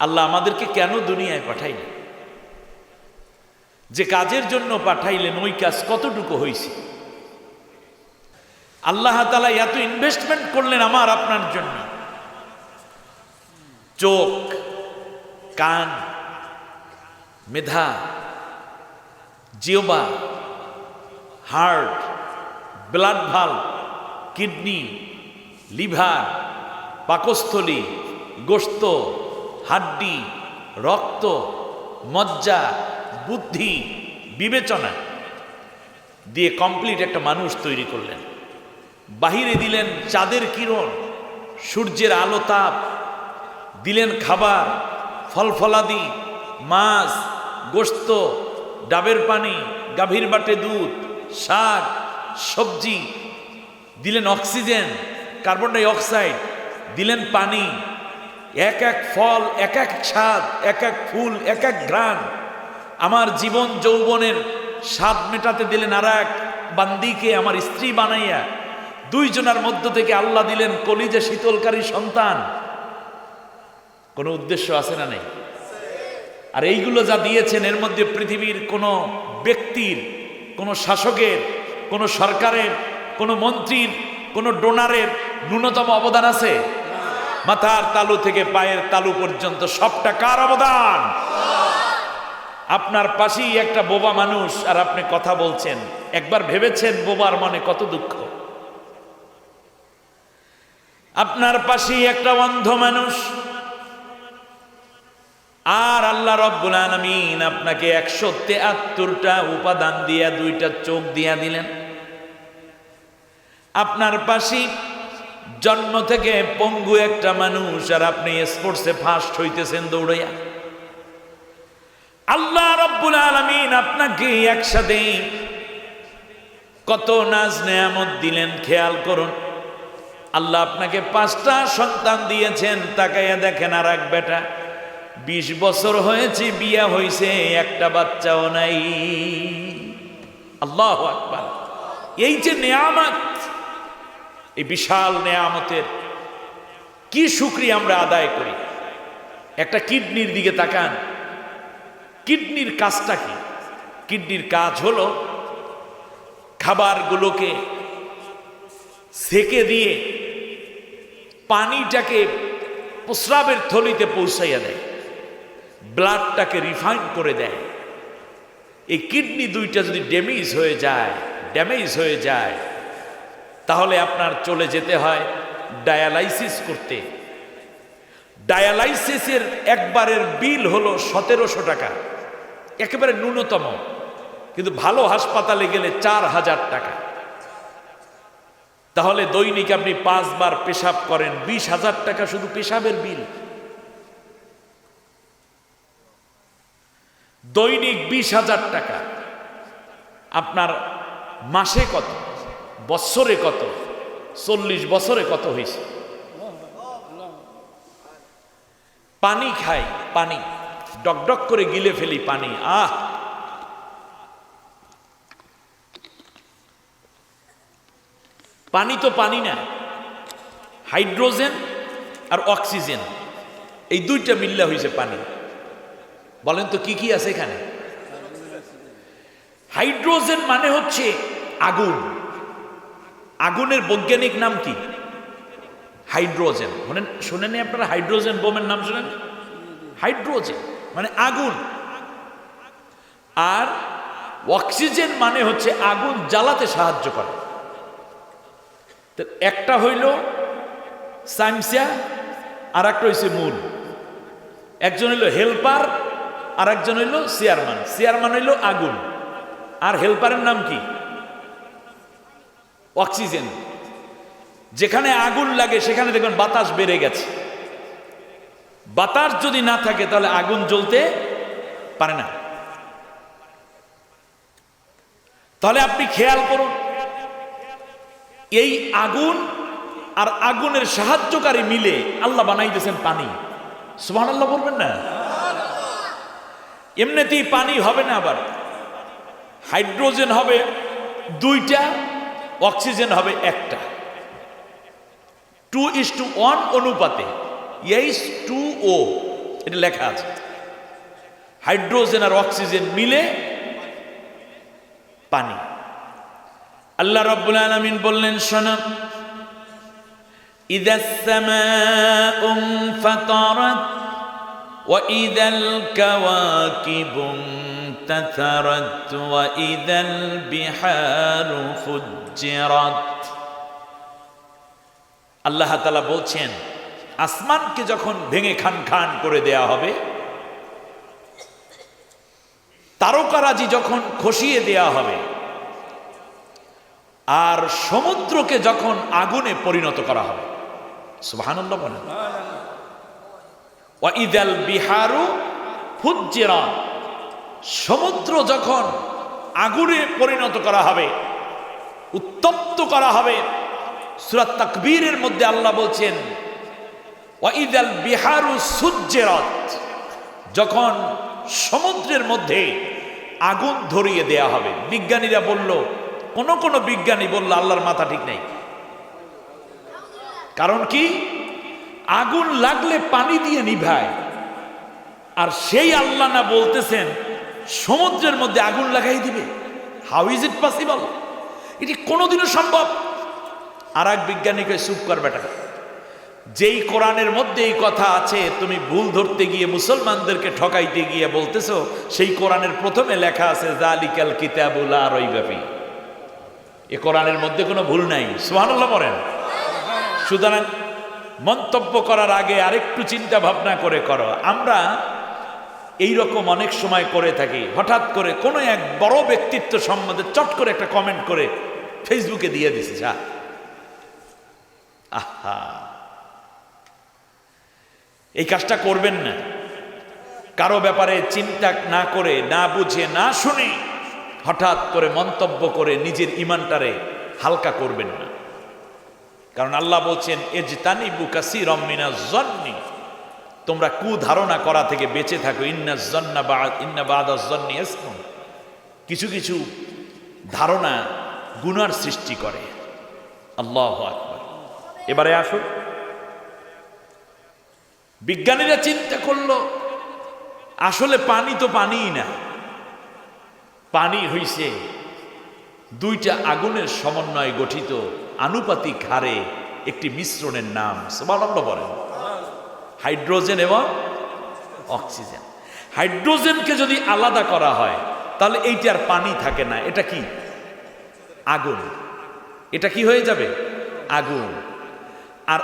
আল্লাহ আমাদেরকে কেন দুনিয়ায় পাঠাইলেন? যে কাজের জন্য পাঠাইলেন ওই কাজ কতটুকু হয়েছে আল্লাহ তালা এত ইনভেস্টমেন্ট করলেন আমার, আপনার জন্য। চোখ, কান, মেধা জিওবা হার্ট, ব্লাড ভালো, কিডনি, লিভার, পাকস্থলী, গোস্ত হাড্ডি, রক্ত, মজ্জা, বুদ্ধি, বিবেচনা দিয়ে কমপ্লিট একটা মানুষ তৈরি করলেন। বাহিরে দিলেন চাঁদের কিরণ, সূর্যের আলো তাপ, দিলেন খাবার ফলফলাদি মাছ, গোস্ত, ডাবের পানি, গাভীর বাটে দুধ, শাক, সবজি, দিলেন অক্সিজেন, কার্বন ডাই অক্সাইড, দিলেন পানি এক এক ফল, এক এক স্বাদ, এক এক ফুল, এক এক ঘ্রাণ আমার জীবন যৌবনের স্বাদ মেটাতে দিলেন আর এক বান্দিকে, আমার স্ত্রী বানাইয়া দুইজনের মধ্য থেকে আল্লাহ দিলেন কলিজে শীতলকারী সন্তান। কোনো উদ্দেশ্য আছে না নেই? আর এইগুলো যা দিয়েছেন, এর মধ্যে পৃথিবীর কোনো ব্যক্তির, কোনো শাসকের, কোনো সরকারের, কোনো মন্ত্রীর, কোনো ডোনারের ন্যূনতম অবদান আছে? মাথার তালু থেকে পায়ের তালু পর্যন্ত সবটা কার অবদান? আপনার পাশেই একটা বোবা মানুষ, আর আপনি কথা বলছেন। একবার ভেবেছেন বোবার মনে কত দুঃখ? আপনার পাশেই একটা অন্ধ মানুষ। আর আল্লাহ রব্বুল আলমিন আপনাকে একশো তেয়াত্তরটা উপাদান দিয়া, দুইটা চোখ দিয়া দিলেন। আপনার পাশেই জন্ম থেকে পঙ্গু একটা মানুষ আর আপনি স্পোর্টসে ফার্স্ট হইতেছেন দৌড়াইয়া। আল্লাহ রব্বুল আলমিন আপনাকে একসাথে কত নাজ নেয়ামত দিলেন, খেয়াল করুন। আল্লাহ আপনাকে পাঁচটা সন্তান দিয়েছেন, তাকাইয়া দেখেন আর এক বেটা, বিশ বছর হয়েছে, বিয়া হয়েছে একটা বাচ্চাও নাই। আল্লাহ আকবার। এই যে নেয়ামত এই বিশাল নেয়ামতের কি শুক্রিয়া আমরা আদায় করি? একটা কিডনির দিকে তাকান। কিডনির কাজটা কি? কিডনির কাজ হলো খাবারগুলোকে সেকে দিয়ে পানিটাকে প্রস্রাবের থলিতে পৌঁছাইয়া দেয়। ব্লাডটাকে রিফাইন করে দেয়। এই কিডনি দুইটা যদি ড্যামেজ হয়ে যায়, ড্যামেজ হয়ে যায় তাহলে আপনার চলে যেতে হয় ডায়ালাইসিস করতে। ডায়ালাইসিসের একবারের বিল হলো সতেরোশো টাকা। একেবারে ন্যূনতম। কিন্তু ভালো হাসপাতালে গেলে চার হাজার টাকা। তাহলে দৈনিক আপনি পাঁচবার পেশাব করেন, বিশ হাজার টাকা শুধু পেশাবের বিল। দৈনিক বিশ হাজার টাকা। আপনার মাসে কত? বৎসরে কত? চল্লিশ বছরে কত হয়েছে? পানি খাই, পানি। ডকডক করে গিলে ফেলি পানি। আহ! পানি তো পানি না। হাইড্রোজেন আর অক্সিজেন, এই দুইটা মিল্লা হয়েছে পানি। বলেন তো কি কি আছে এখানে? হাইড্রোজেন মানে হচ্ছে আগুন। আগুনের বৈজ্ঞানিক নাম কি? হাইড্রোজেন। মানে শোনেনি আপনারা হাইড্রোজেন বোমের নাম শোনেন? হাইড্রোজেন মানে আগুন। আর অক্সিজেন মানে হচ্ছে আগুন জ্বালাতে সাহায্য করে। একটা হইল সাইমসিয়া আর একটা হইছে মূল একজন হইল হেল্পার আর একজন হইল চেয়ারম্যান। চেয়ারম্যান হইল আগুন। আর হেল্পারের নাম কি? অক্সিজেন। যেখানে আগুন লাগে, সেখানে দেখবেন বাতাস বেড়ে গেছে। বাতাস যদি না থাকে, তাহলে আগুন জ্বলতে পারে না। তাহলে আপনি খেয়াল করুন, এই আগুন আর আগুনের সাহায্যকারী মিলে আল্লাহ বানাইতেছেন পানি। সুমান আল্লাহ বলবেন না? এমনিতেই পানি হবে না আবার। হাইড্রোজেন হবে দুইটা অক্সিজেন হবে একটা। টু ইস টু ওয়ান অনুপাতে, এইচ টু ও, এটা লেখা আছে। হাইড্রোজেন আর অক্সিজেন মিলে পানি। আল্লাহ রব্বুল আলমিন বললেন, শোনা। ইদাসমা وإذا الكواكب انتثرت وإذا البحار فجرت আল্লাহ তালা বলছেন আসমানকে যখন ভেঙে খান খান করে দেয়া হবে তারকারাজি যখন খসিয়ে দেয়া হবে আর সমুদ্রকে যখন আগুনে পরিণত করা হবে সুবহানাল্লাহ বলেন ওয়াইদাল বিহারু ফুজ্জিরান সমুদ্র যখন আগুনে পরিণত করা হবে, উত্তপ্ত করা হবে সুরাত তাকবীরের মধ্যে আল্লাহ বলছেন ওয়াইদাল বিহারু সুজ্জেরাত। যখন সমুদ্রের মধ্যে আগুন ধরিয়ে দেয়া হবে, বিজ্ঞানীরা বলল, কোন কোন বিজ্ঞানী বলল, আল্লাহর মাথা ঠিক নেই। কারণ কি? আগুন লাগলে পানি দিয়ে নিভায়। আর সেই আল্লাহ না বলতেছেন, সমুদ্রের মধ্যে আগুন লাগাই দিবে। হাউ ইজ ইট পসিবল এটি কোনোদিনও সম্ভব। আর এক বিজ্ঞানীকে চুপ কর বেটা। যেই কোরআনের মধ্যে এই কথা আছে, তুমি ভুল ধরতে গিয়ে মুসলমানদেরকে ঠকাইতে গিয়ে বলতেছো, সেই কোরআনের প্রথমে লেখা আছে, জালিকাল কিতাবুল আর ওই ব্যাপী এ কোরআনের মধ্যে কোনো ভুল নাই। সুবহানাল্লাহ বলেন সুতরাং মন্তব্য করার আগে আরেকটু চিন্তা ভাবনা করে করো। আমরা এই রকম অনেক সময় করে থাকি, হঠাৎ করে কোনো এক বড় ব্যক্তিত্ব সম্বন্ধে চট করে একটা কমেন্ট করে ফেসবুকে দিয়ে দিছি, যা। আহা। এই কাজটা করবেন না। কারও ব্যাপারে চিন্তা না করে, না বুঝে, না শুনে হঠাৎ করে মন্তব্য করে নিজের ইমানটারে হালকা করবেন না। কারণ আল্লাহ বলছেন এজতানি বুকাসি রম্মিনা জন্নি। তোমরা কু ধারণা করা থেকে বেঁচে থাকো। ইন্না জন্না বা ইন্না বাদা জন্নি। কিছু কিছু ধারণা গুনার সৃষ্টি করে। আল্লাহ আকবার। এবারে আসো বিজ্ঞানীরা চিন্তা করল, আসলে পানি তো পানিই না। পানি হইছে দুইটা আগুনের সমন্বয়ে গঠিত আনুপাতিক হারে একটি মিশ্রণের নাম, সুবহানাল্লাহ বলেন। হাইড্রোজেন এবং অক্সিজেন। হাইড্রোজেনকে যদি আলাদা করা হয়, তাহলে এইটার পানি থাকে না। এটা কি? আগুন। এটা কি হয়ে যাবে? আগুন। আর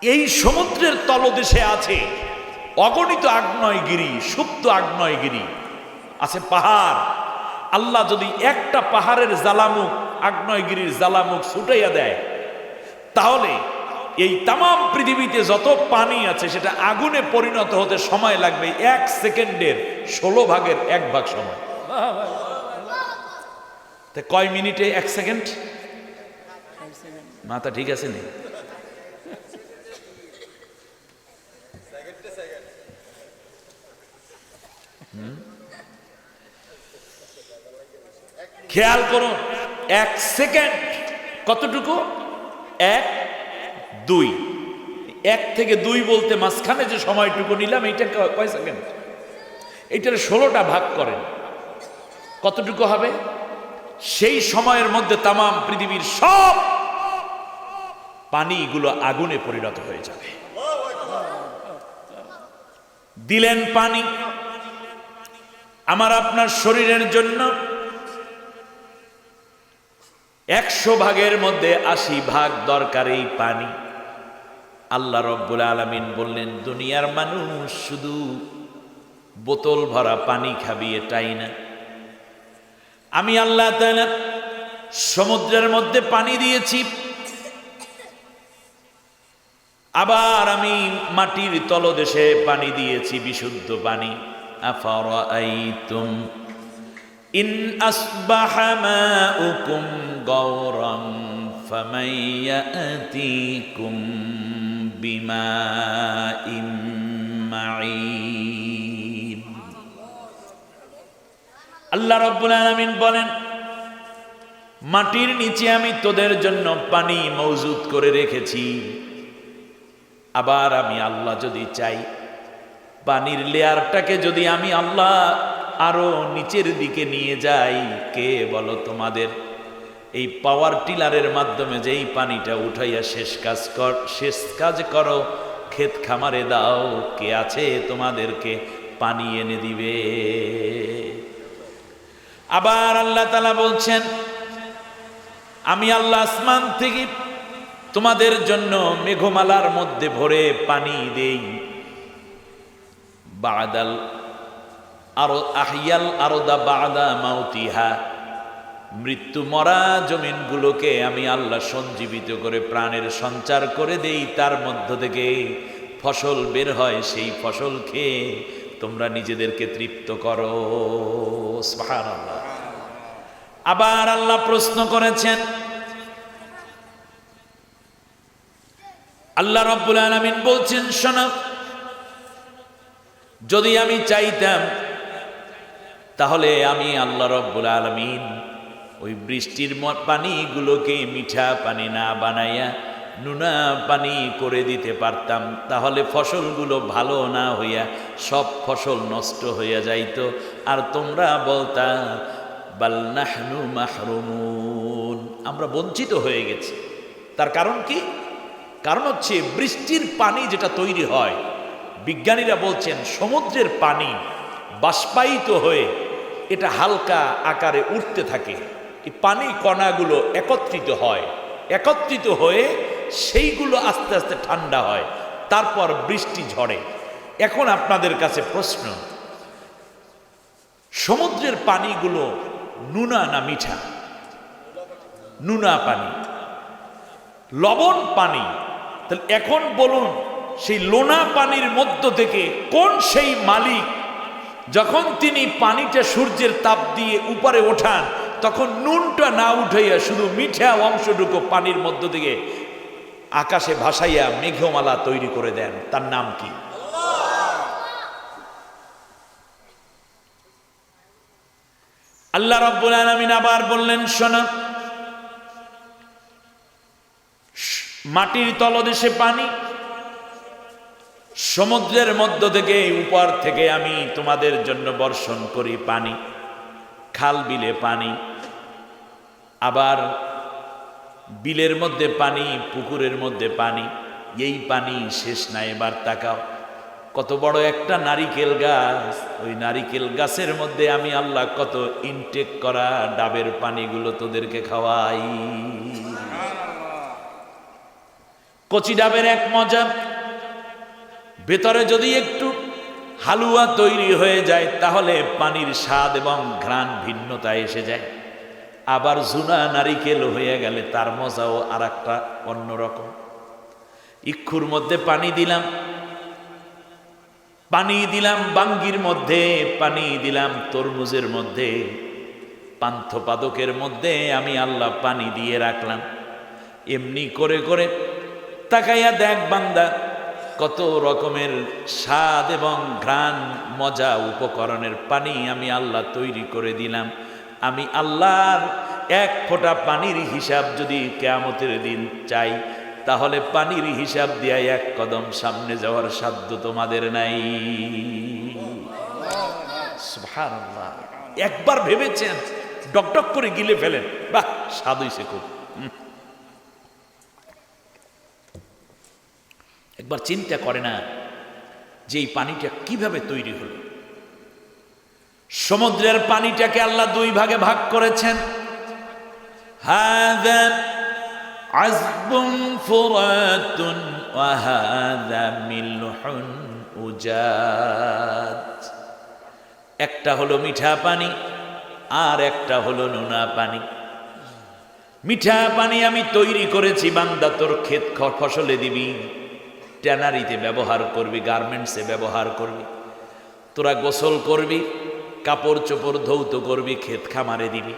এই সমুদ্রের তলদেশে আছে অগণিত আগ্নেয়গিরি, সুপ্ত আগ্নেয়গিরি। আছে পাহাড়। আল্লাহ যদি একটা পাহাড়ের জ্বালামুখ আগ্নেয়গিরির জ্বালামুখ ছুটাইয়া দেয়। তাহলে এই তাম পৃথিবীতে যত পানি আছে, সেটা আগুনে পরিণত হতে সময় লাগবে এক সেকেন্ডের, ষোলো ভাগের এক ভাগ সময়। তা কয় মিনিটে এক সেকেন্ড? মাথা ঠিক আছে নি? খেয়াল করুন। এক সেকেন্ড। কতটুকু? এক, দুই। এক থেকে দুই বলতে মাঝখানে যে সময়টুকু নিলাম, এইটা কয় সেকেন্ড? এইটার ষোলোটা ভাগ করেন। কতটুকু হবে? সেই সময়ের মধ্যে তামাম পৃথিবীর সব পানিগুলো আগুনে পরিণত হয়ে যাবে। দিলেন পানি। আমার আপনার শরীরের জন্য একশো ভাগের মধ্যে আশি ভাগ দরকার এই পানি। আল্লাহ রব্বুল আলমিন বললেন, দুনিয়ার মানুষ শুধু বোতল ভরা পানি খাবি, এটাই না। আমি আল্লাহ সমুদ্রের মধ্যে পানি দিয়েছি। আবার আমি মাটির তলদেশে পানি দিয়েছি, বিশুদ্ধ পানি। আফারাআইতুম ইন আসবাহা মাউকুম গাওরাম ফামান ইয়াতিকুম বিমাইম মাঈন। আল্লাহ রব্বুল আলামিন বলেন, মাটির নিচে আমি তোদের জন্য পানি মজুদ করে রেখেছি। আবার আমি আল্লাহ যদি চাই, পানির লেয়ারটাকে যদি আমি আল্লাহ আরও নিচের দিকে নিয়ে যাই। কে বলো তোমাদের? এই পাওয়ার টিলারের মাধ্যমে যেই পানিটা উঠাইয়া শেষ কাজ কর, শেষ কাজ করো, ক্ষেত খামারে দাও। কে আছে তোমাদেরকে পানি এনে দিবে? আবার আল্লাহ তালা বলছেন, আমি আল্লাহ আসমান থেকে তোমাদের জন্য মেঘমালার মধ্যে ভরে পানি দেই। বাদাল আরও আহিয়াল আরদা বাদা মাউতিহা। মৃত্যু মরা জমিনগুলোকে আমি আল্লাহ সঞ্জীবিত করে প্রাণের সঞ্চার করে দেই, তার মধ্য থেকে ফসল বের হয়, সেই ফসল খেয়ে তোমরা নিজেদেরকে তৃপ্ত করো। আবার আল্লাহ প্রশ্ন করেছেন, আল্লাহ রব্বুল আলমিন বলছেন, শোনা, যদি আমি চাইতাম তাহলে আমি আল্লাহ রব্বুল আলমিন ওই বৃষ্টির পানিগুলোকে মিঠা পানি না বানাইয়া নুনা পানি করে দিতে পারতাম, তাহলে ফসলগুলো ভালো না হইয়া সব ফসল নষ্ট হইয়া যাইত। আর তোমরা বলতা বাল্নাহনু মাহরুমুন। আমরা বঞ্চিত হয়ে গেছি। তার কারণ কি? কারণ হচ্ছে বৃষ্টির পানি যেটা তৈরি হয়, বিজ্ঞানীরা বলছেন সমুদ্রের পানি বাষ্পায়িত হয়ে এটা হালকা আকারে উঠতে থাকে। পানি কণাগুলো একত্রিত হয়। একত্রিত হয়ে সেইগুলো আস্তে আস্তে ঠান্ডা হয়। তারপর বৃষ্টি ঝরে। এখন আপনাদের কাছে প্রশ্ন, সমুদ্রের পানিগুলো নুনা না মিঠা? নুনা পানি। লবণ পানি। তাহলে এখন বলুন, সেই লোনা পানির মধ্য থেকে কোন সেই মালিক যখন তিনি পানিটা সূর্যের তাপ দিয়ে উপরে ওঠান, তখন নুনটা না উঠাইয়া শুধু মিঠা অংশটুকু পানির মধ্য থেকে আকাশে ভাসাইয়া মেঘমালা তৈরি করে দেন। তার নাম কি? আল্লাহ রব্বুল আলামিন আবার বললেন, শোনা। মাটির তলদেশে পানি সমুদ্রের মধ্য থেকে, উপর থেকে আমি তোমাদের জন্য বর্ষণ করি পানি, খাল বিলে পানি, আবার বিলের মধ্যে পানি, পুকুরের মধ্যে পানি, এই পানি শেষ না, এবার তাকাও। কত বড় একটা নারিকেল গাছ, ওই নারিকেল গাছের মধ্যে আমি আল্লাহ কত ইনটেক করা ডাবের পানিগুলো তোদেরকে খাওয়াই। কচি ডাবের এক মজা ভেতরে যদি একটু হালুয়া তৈরি হয়ে যায়, তাহলে পানির স্বাদ এবং ঘ্রাণ ভিন্নতা এসে যায়। আবার জুনা নারিকেল হয়ে গেলে তার মজাও আর একটা অন্যরকম ইক্ষুর মধ্যে পানি দিলাম পানি দিলাম বাঙ্গির মধ্যে, পানি দিলাম তরমুজের মধ্যে, পান্থপাদকের মধ্যে আমি আল্লাহ পানি দিয়ে রাখলাম। এমনি করে করে তাকাইয়া দেখ বান্দা কত রকমের স্বাদ এবং ঘ্রাণ, মজা উপকরণের পানি আমি আল্লাহ তৈরি করে দিলাম। আমি আল্লাহর এক ফোঁটা পানির হিসাব যদি কেয়ামতের দিন চাই, তাহলে পানির হিসাব দিয়া এক কদম সামনে যাওয়ার সাধ্য তোমাদের নাই। একবার ভেবেছেন ডকডক করে গিলে ফেলেন, বাহ, স্বাদ হইছে খুব। একবার চিন্তা করে না যে এই পানিটা কীভাবে তৈরি হলো। সমুদ্রের পানিটাকে আল্লাহ দুই ভাগে ভাগ করেছেন। একটা হলো মিঠা পানি আর একটা হলো নোনা পানি। মিঠা পানি আমি তৈরি করেছি, বান্দা তোর ক্ষেত ফসলে দিবি। ট্যানারিতে ব্যবহার করবি, গার্মেন্টসে ব্যবহার করবি। তোরা গোসল করবি, কাপড় চোপড় ধৌত করবি, ক্ষেত খামারে দিবি।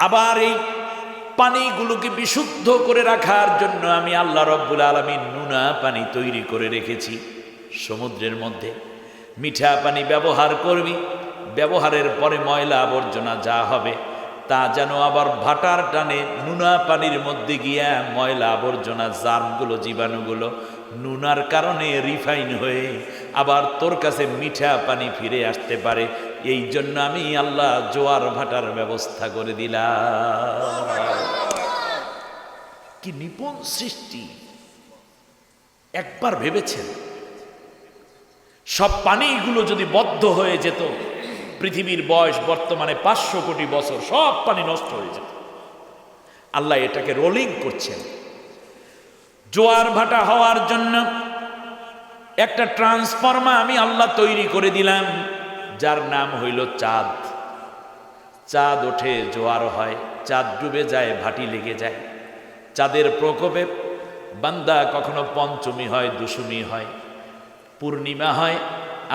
আবার এই পানিগুলোকে বিশুদ্ধ করে রাখার জন্য আমি আল্লাহ রব্বুল আলমী নুনা পানি তৈরি করে রেখেছি সমুদ্রের মধ্যে। মিঠা পানি ব্যবহার করবি, ব্যবহারের পরে ময়লা আবর্জনা যা হবে তা যেন আবার ভাটার টানে নুনা পানির মধ্যে গিয়া ময়লা আবর্জনা জার্মগুলো জীবাণুগুলো নুনার কারণে রিফাইন হয়ে আবার তোর কাছে মিঠা পানি ফিরে আসতে পারে। এই জন্য আমি আল্লাহ জোয়ার ভাটার ব্যবস্থা করে দিলাম। কি নিপুণ সৃষ্টি। একবার ভেবেছেন? সব পানিগুলো যদি বদ্ধ হয়ে যেত পৃথিবীর বয়স বর্তমানে পাঁচশো কোটি বছর, সব পানি নষ্ট হয়ে যেত আল্লাহ এটাকে রোলিং করছেন। জোয়ার ভাটা হওয়ার জন্য একটা ট্রান্সফর্মা আমি আল্লাহ তৈরি করে দিলাম, যার নাম হইল চাঁদ। চাঁদ ওঠে, জোয়ার হয়, চাঁদ ডুবে যায়, ভাটি লেগে যায়। চাঁদের প্রকোপে বান্দা কখনো পঞ্চমী হয়, দশমী হয়, পূর্ণিমা হয়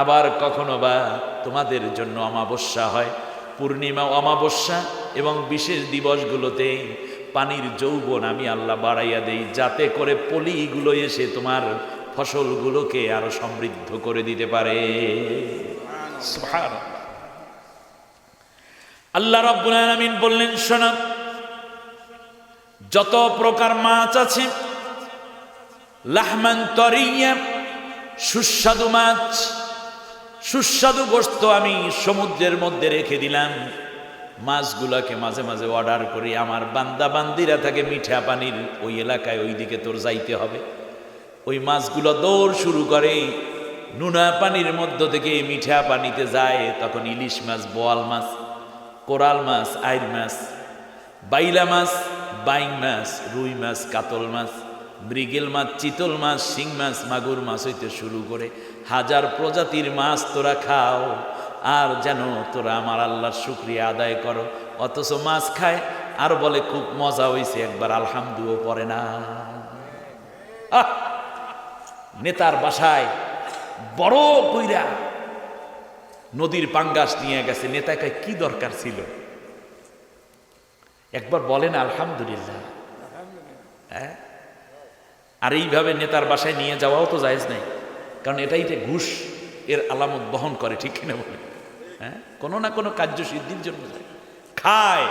আবার কখনো বা তোমাদের জন্য অমাবস্যা হয় পূর্ণিমা অমাবস্যা এবং বিশেষ দিবসগুলোতে পানির যৌবন আমি আল্লাহ বাড়াইয়া দেই যাতে করে পলিগুলো এসে তোমার ফসলগুলোকে আরও সমৃদ্ধ করে দিতে পারে। আল্লাহ রব্বুল আলামিন বললেন শোনা যত প্রকার মাছ আছে লাহমান তরিয়া সুস্বাদু মাছ সুস্বাদু গোস্ত আমি সমুদ্রের মধ্যে রেখে দিলাম। মাছগুলাকে মাঝে মাঝে অর্ডার করি আমার বান্দা বান্দিরা থাকে মিঠা পানির ওই এলাকায় ওই দিকে তোর যাইতে হবে। ওই মাছগুলো দৌড় শুরু করে, নুনা পানির মধ্য থেকে মিঠা পানিতে যায়, তখন ইলিশ মাছ, বোয়াল মাছ, কোরাল মাছ, আইল মাছ, বাইলা মাছ, বাইং মাছ, রুই মাছ, কাতল মাছ মৃগেল মাছ, চিতল মাছ, শিং মাছ, মাগুর মাছ হইতে শুরু করে হাজার প্রজাতির মাছ তোরা খাও। আর যেন তোরা আমার আল্লাহর শুক্রিয়া আদায় করো। অথচ মাছ খায়, আর বলে খুব মজা হইছে, একবার আলহামদুও পড়ে না! নেতার বাসায় বড় কইরা নদীর পাঙ্গাস নিয়ে গেছে। নেতাকে কি দরকার ছিল? একবার বলেন, আলহামদুলিল্লাহ। হ্যাঁ? আর এইভাবে নেতার বাসায় নিয়ে যাওয়াও তো জায়েজ নাই। কারণ এটাই তো ঘুষ, এর আলামত বহন করে, ঠিক কিনা বলে হ্যাঁ? কোনো না কোনো কার্যসিদ্ধির জন্য যায়। খায়,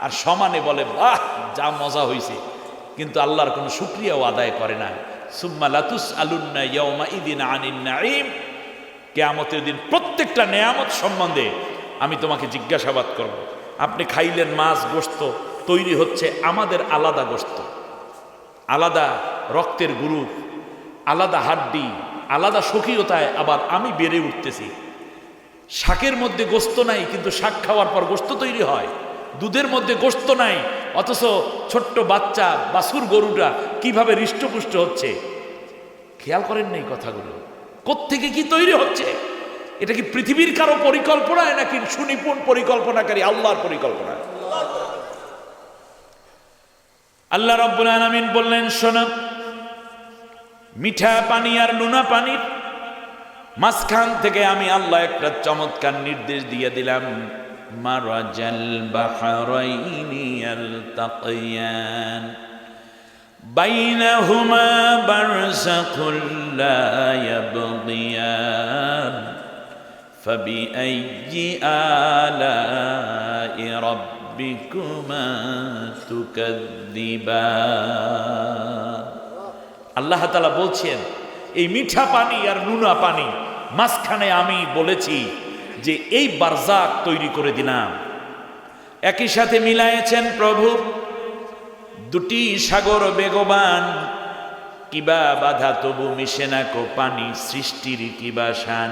আর সমানে বলে, বাহ, যা মজা হয়েছে কিন্তু আল্লাহর কোনো শুক্রিয়াও আদায় করে না। সুম্মা লাতুস আলুন্না ইয়মা ইদিন আনিন নাইম কেয়ামতের দিন প্রত্যেকটা নেয়ামত সম্বন্ধে আমি তোমাকে জিজ্ঞাসাবাদ করব। আপনি খাইলেন মাছ গোস্ত তৈরি হচ্ছে আমাদের আলাদা গোস্ত আলাদা রক্তের গ্রুপ আলাদা হাড্ডি, আলাদা স্বকীয়তায় আবার আমি বেড়ে উঠতেছি। শাকের মধ্যে গোস্ত নাই, কিন্তু শাক খাওয়ার পর গোস্ত তৈরি হয়। দুধের মধ্যে গোস্ত নাই, অথচ ছোট্ট বাচ্চা, বাছুর গরুটা কীভাবে হৃষ্টপুষ্ট হচ্ছে? খেয়াল করেন নাই কথাগুলো। কোত্থেকে কি তৈরি হচ্ছে? এটা কি পৃথিবীর কারও পরিকল্পনায় নাকি সুনিপুণ পরিকল্পনাকারী আল্লাহর পরিকল্পনা আল্লাহ রব্বুল আলামিন বললেন, শোনো মিঠা পানি আর লুনা পানির মাঝখান থেকে আমি আল্লাহ একটা চমৎকার নির্দেশ দিয়ে দিলাম। মারাজাল বাহরাইনি ইয়ালতাকিয়ান বাইনাহুমা বারসাখুল লা ইয়াবগিয়ান। ফাবিআইয়ি আলাই রাব্বিকুমা তুকাদ্দিবান আল্লাহ তালা বলছেন, এই মিঠা পানি আর নুনা পানি, মাঝখানে আমি বলেছি যে এই বারজাক তৈরি করে দিলাম। একই সাথে মিলাইছেন প্রভু, দুটি সাগর বেগবান, কিবা বাধা তবু মিশে না কো পানি সৃষ্টির কিবা শান।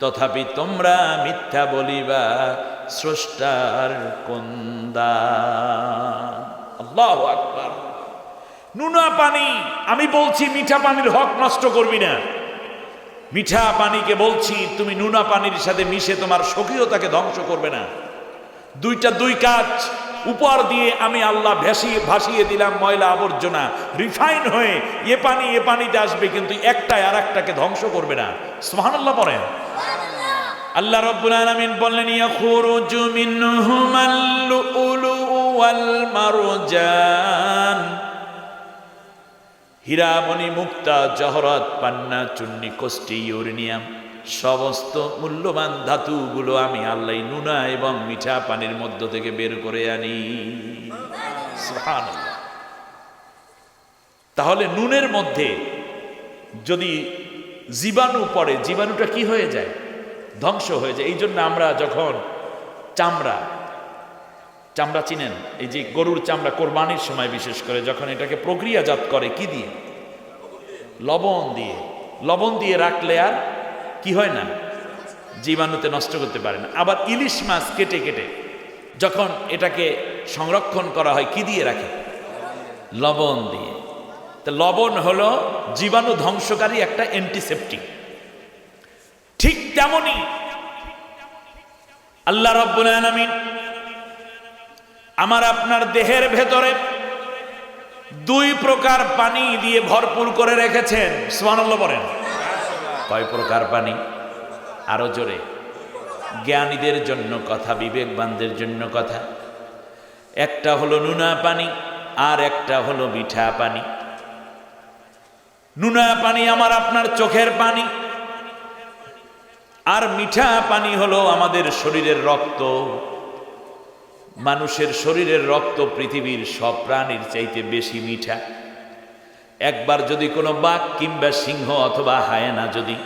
তথাপি তোমরা মিথ্যা বলিবা, স্রষ্টার কন্দা আল্লাহ আকবার। নুনা পানি, আমি বলছি মিঠা পানির হক নষ্ট করবি না। মিঠা পানিকে বলছি, তুমি নুনা পানির সাথে মিশে তোমার স্বকীয়তাকে ধ্বংস করবে না। দুইটা দুই কাজ উপর দিয়ে আমি আল্লাহ ভেসিয়ে ভাসিয়ে দিলাম ময়লা আবর্জনা, রিফাইন হয়ে এ পানি এ পানিতে আসবে, কিন্তু একটাই আর একটাকে ধ্বংস করবে না। সুবহানাল্লাহ পড়েন আল্লাহ রাব্বুল আলামিন বললেন, ইয়াখুরুজু হীরামণি মুক্তা, জহরত, পান্না, চুন্নি কোষ্টি ইউরেনিয়াম, সমস্ত মূল্যবান ধাতুগুলো আমি আল্লাহ নুনা এবং মিঠা পানির মধ্য থেকে বের করে আনি। তাহলে নুনের মধ্যে যদি জীবাণু পড়ে, জীবাণুটা কি হয়ে যায়? ধ্বংস হয়ে যায়। এই জন্য আমরা যখন চামড়া চামড়া চিনেন। এই যে গরুর চামড়া কোরবানির সময় বিশেষ করে যখন এটাকে প্রক্রিয়াজাত করে, কি দিয়ে? লবণ দিয়ে। লবণ দিয়ে রাখলে আর কি হয় না? জীবাণুতে নষ্ট করতে পারে না। আবার ইলিশ মাছ কেটে কেটে যখন এটাকে সংরক্ষণ করা হয়, কি দিয়ে রাখে? লবণ দিয়ে। তো লবণ হলো জীবাণু ধ্বংসকারী একটা অ্যান্টিসেপটিক ঠিক তেমনই আল্লাহ রব্বুল আলামিন আমার আপনার দেহের ভেতরে দুই প্রকার পানি দিয়ে ভরপুর করে রেখেছেন। সুবহানাল্লাহ বলেন। কয় প্রকার পানি? আরও জোরে। জ্ঞানীদের জন্য কথা, বিবেকবানদের জন্য কথা। একটা হলো নুনা পানি, আর একটা হলো মিঠা পানি। নুনা পানি আমার আপনার চোখের পানি, আর মিঠা পানি হলো আমাদের শরীরের রক্ত। মানুষের শরীরের রক্ত পৃথিবীর সব প্রাণীর চাইতে বেশি মিঠা। একবার যদি কোনো বাঘ কিংবা সিংহ অথবা হায়না যদি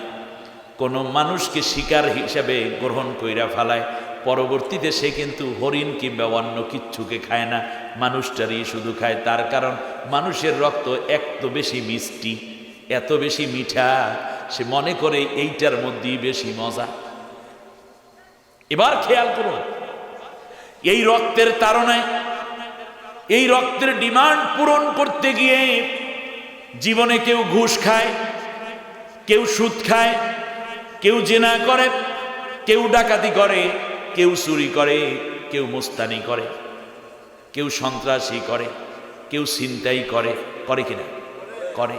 কোনো মানুষকে শিকার হিসাবে গ্রহণ কইরা ফালায়, পরবর্তীতে সে কিন্তু হরিণ কিংবা অন্য কিচ্ছুকে খায় না। মানুষটারই শুধু খায় তার কারণ মানুষের রক্ত এত বেশি মিষ্টি, এত বেশি মিঠা, সে মনে করে এইটার মধ্যেই বেশি মজা। এবার খেয়াল করুন এই রক্তের তারণায় এই রক্তের ডিমান্ড পূরণ করতে গিয়ে জীবনে কেউ ঘুষ খায়, কেউ সুদ খায়, কেউ জেনা করে, কেউ ডাকাতি করে, কেউ চুরি করে, কেউ মুস্তানি করে, কেউ সন্ত্রাসী করে, কেউ ছিনতাই করে করে কিনা? করে।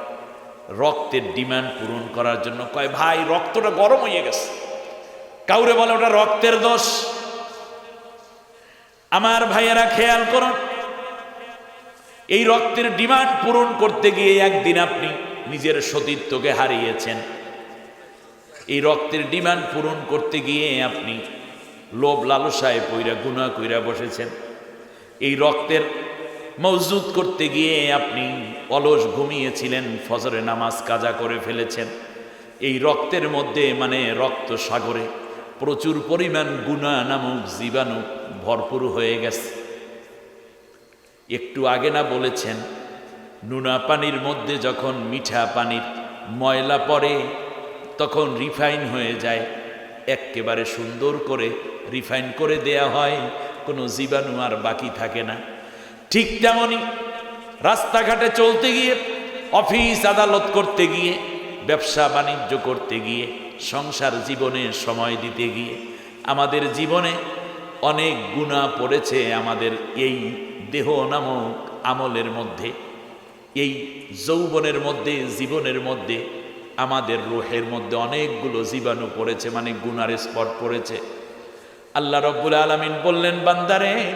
রক্তের ডিমান্ড পূরণ করার জন্য কয়, ভাই, রক্তটা গরম হয়ে গেছে। কাউরে বলে, ওটা রক্তের দোষ। আমার ভাইয়েরা খেয়াল করুন, এই রক্তের ডিমান্ড পূরণ করতে গিয়ে একদিন আপনি নিজের সতীত্বকে হারিয়েছেন। এই রক্তের ডিমান্ড পূরণ করতে গিয়ে আপনি লোভ লালসায় পইরা গুণা কইরা বসেছেন। এই রক্তের মজুদ করতে গিয়ে আপনি অলস ঘুমিয়েছিলেন, ফজরে নামাজ কাজা করে ফেলেছেন। এই রক্তের মধ্যে মানে রক্ত সাগরে প্রচুর পরিমাণ গুণা নামক জীবাণু ভরপুর হয়ে গেছে। একটু আগে না বলেছেন, নুনা পানির মধ্যে যখন মিঠা পানির ময়লা পড়ে, তখন রিফাইন হয়ে যায়। একেবারে সুন্দর করে রিফাইন করে দেয়া হয়, কোনো জীবাণু আর বাকি থাকে না। ঠিক তেমনই রাস্তাঘাটে চলতে গিয়ে, অফিস আদালত করতে গিয়ে, ব্যবসা বাণিজ্য করতে গিয়ে সংসার জীবনে সময় দিতে গিয়ে আমাদের জীবনে অনেক গুণা পড়েছে আমাদের এই দেহ নামক আমলের মধ্যে, এই যৌবনের মধ্যে, জীবনের মধ্যে, আমাদের রোহের মধ্যে অনেকগুলো জীবাণু পড়েছে মানে গুনার স্পট পড়েছে। আল্লাহ রব্বুল আলমিন বললেন, বান্দারে,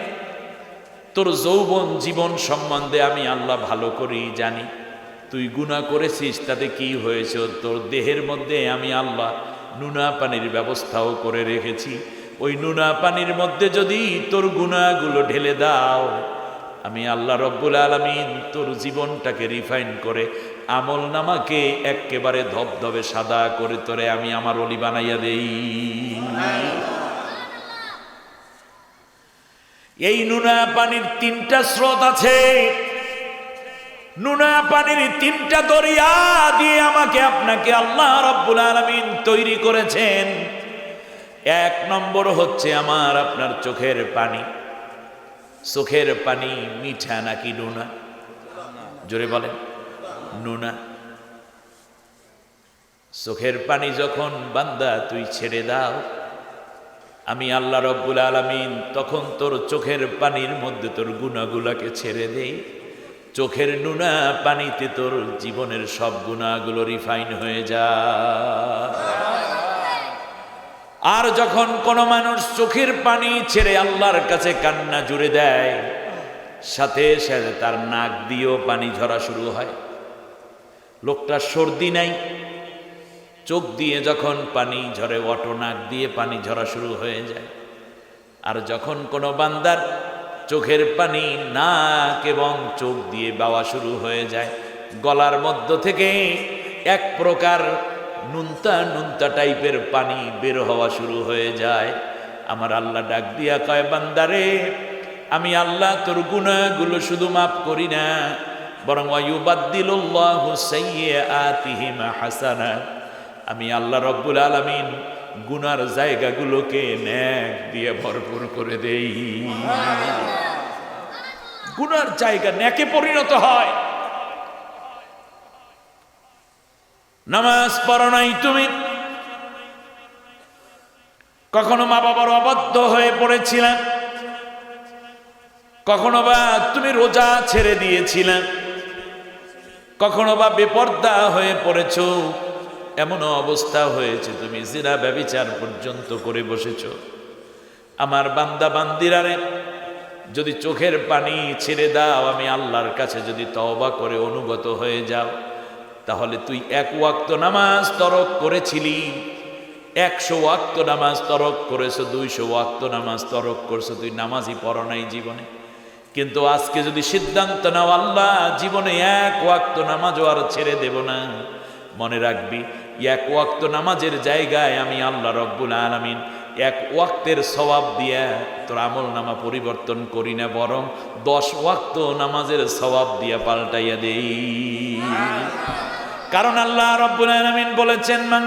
তোর যৌবন জীবন সম্বন্ধে আমি আল্লাহ ভালো করেই জানি। তুই গুণা করেছিস, তাতে কি হয়েছে? তোর দেহের মধ্যে আমি আল্লাহ নুনা পানির ব্যবস্থাও করে রেখেছি। ওই নুনা পানির মধ্যে যদি তোর গুণাগুলো ঢেলে দাও, আমি আল্লাহ রব্বুল আলমিন তোর জীবনটাকে রিফাইন করে আমল নামাকে একেবারে ধবধবে সাদা করে তোরে আমি আমার অলি বানাইয়া দেই। এই নুনা পানির তিনটা স্রোত আছে। নুনা পানির তিনটা দরিয়া দিয়ে আমাকে আপনাকে আল্লাহ রব্বুল আলমিন তৈরি করেছেন। এক নম্বর হচ্ছে আমার আপনার চোখের পানি। চোখের পানি মিঠা নাকি নুনা? জোরে বলেন, নুনা। চোখের পানি যখন বান্দা তুই ছেড়ে দাও, আমি আল্লাহ রব্বুল আলমিন তখন তোর চোখের পানির মধ্যে তোর গুণাগুলাকে ছেড়ে দেই। চোখের নুনা পানিতে তোর জীবনের সব গুণাগুলো রিফাইন হয়ে যায় আর যখন কোনো মানুষ চোখের পানি ছেড়ে আল্লাহর কাছে কান্না জুড়ে দেয়, সাথে সাথে তার নাক দিয়েও পানি ঝরা শুরু হয়। লোকটা সর্দি নাই। চোখ দিয়ে যখন পানি ঝরে, অটো নাক দিয়ে পানি ঝরা শুরু হয়ে যায়। আর যখন কোনো বান্দার চোখের পানি নাক এবং চোখ দিয়ে বাওয়া শুরু হয়ে যায়। গলার মধ্য থেকে এক প্রকার নুনতা নুনতা টাইপের পানি বের হওয়া শুরু হয়ে যায়। আমার আল্লাহ ডাক দিয়া কয়, বান্দারে, আমি আল্লাহ তোর গুণাগুলো শুধু মাফ করি না, বরং আমি আল্লাহ রব্বুল আলামিন গুনার জায়গাগুলোকে ন্যাক দিয়ে ভরপুর করে দেই। গুনার জায়গা ন্যাকে পরিণত হয়। নামাজ পড়ো নাই তুমি। কখনো মা বাবার অবাধ্য হয়ে পড়েছিলেন কখনো বা তুমি রোজা ছেড়ে দিয়েছিলে। কখনো বা বেপর্দা হয়ে পড়েছ। এমন অবস্থা হয়েছে, তুমি জিনা ব্যবিচার পর্যন্ত করে বসেছ। আমার বান্দা বান্দিরারে, যদি চোখের পানি ছেড়ে দাও, আমি আল্লাহর কাছে যদি তওবা করে অনুগত হয়ে যাও, তাহলে তুই এক ওয়াক্ত নামাজ তরক করেছিলি। একশো ওয়াক্ত নামাজ তরক করেছ, দুইশো ওয়াক্ত নামাজ তরক করছ, তুই নামাজই পড়ো নাই জীবনে। কিন্তু আজকে যদি সিদ্ধান্ত নাও, আল্লাহ, জীবনে এক ওয়াক্ত নামাজও আর ছেড়ে দেব না। মনে রাখবি এক ওয়াক্ত নামাজের জায়গায় আমি আল্লাহ রব্বুল আলমিন এক ওয়াক্তের সবাব দিয়া তোর আমল নামা পরিবর্তন করি না, বরং দশ ওয়াক্ত নামাজের সবাব দিয়া পাল্টাইয়া দেই। কারণ আল্লাহ রব্বুল আলামিন বলেছেন, মান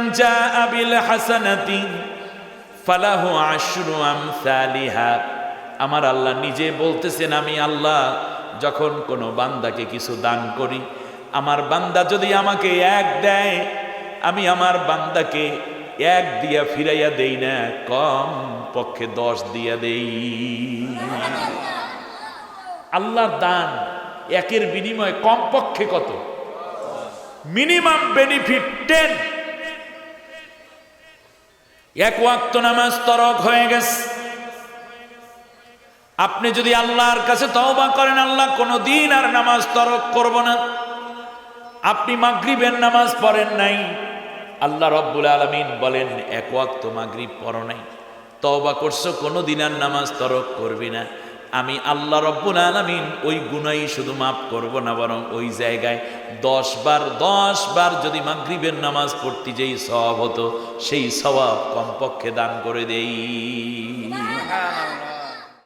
আবিল বিল হাসানাতি ফালাহু আশরু আমসালিহা। আমার আল্লাহ নিজে বলতেছেন, আমি আল্লাহ যখন কোনো বান্দাকে কিছু দান করি, আমার বান্দা যদি আমাকে এক দেয় আমি আমার বান্দাকে এক দিয়া ফিরাইয়া দেই না, কম পক্ষে দশ দিয়া দেই। আল্লাহর দান একের বিনিময়ে কম পক্ষে কত? মিনিমাম বেনিফিট টেন এক ওয়াক্ত নামাজ তরক হয়ে গেছে। আপনি যদি আল্লাহর কাছে তওবা করেন, আল্লাহ কোনো দিন আর নামাজ তরক করব না। আপনি মাগরিবের নামাজ পড়েন নাই। আল্লাহ রব্বুল আলমিন বলেন, এক ওয়াক্ত মাগরিব পড়ো নাই। তওবা করছ কোনো দিন আর নামাজ তরক করবি না। আমি আল্লাহ রব্বুল আলমিন ওই গুনাই শুধু মাফ করব না, বরং ওই জায়গায় দশ বার দশ বার যদি মাগরিবের নামাজ পড়তে যেই স্বভাব হতো, সেই স্বভাব কমপক্ষে দান করে দেই।